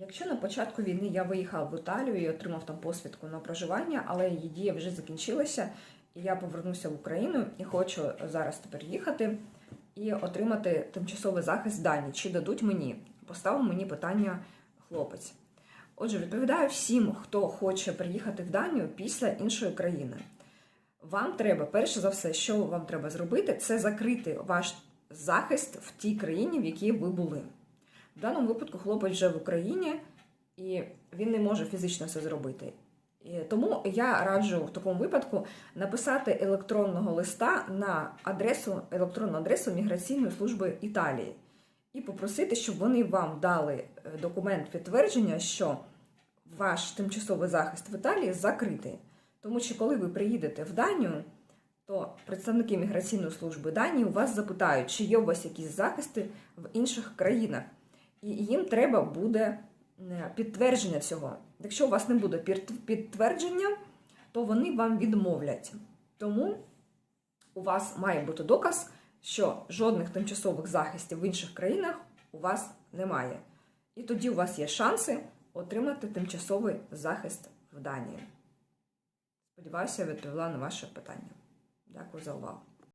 Якщо на початку війни я виїхав в Італію і отримав там посвідку на проживання, але її дія вже закінчилася, і я повернуся в Україну і хочу зараз тепер їхати і отримати тимчасовий захист в Данії. Чи дадуть мені? Поставив мені питання хлопець. Отже, відповідаю всім, хто хоче приїхати в Данію після іншої країни. Вам треба, перше за все, що вам треба зробити, це закрити ваш захист в тій країні, в якій ви були. В даному випадку хлопець вже в Україні, і він не може фізично це зробити. Тому я раджу в такому випадку написати електронного листа на адресу, електронну адресу Міграційної служби Італії і попросити, щоб вони вам дали е, документ підтвердження, що ваш тимчасовий захист в Італії закритий. Тому що коли ви приїдете в Данію, то представники міграційної служби Данії у вас запитають, чи є у вас якісь захисти в інших країнах, і їм треба буде е, підтвердження цього. Якщо у вас не буде підтвердження, то вони вам відмовлять. Тому у вас має бути доказ, що жодних тимчасових захистів в інших країнах у вас немає. І тоді у вас є шанси отримати тимчасовий захист в Данії. Сподіваюся, я відповіла на ваше питання. Дякую за увагу.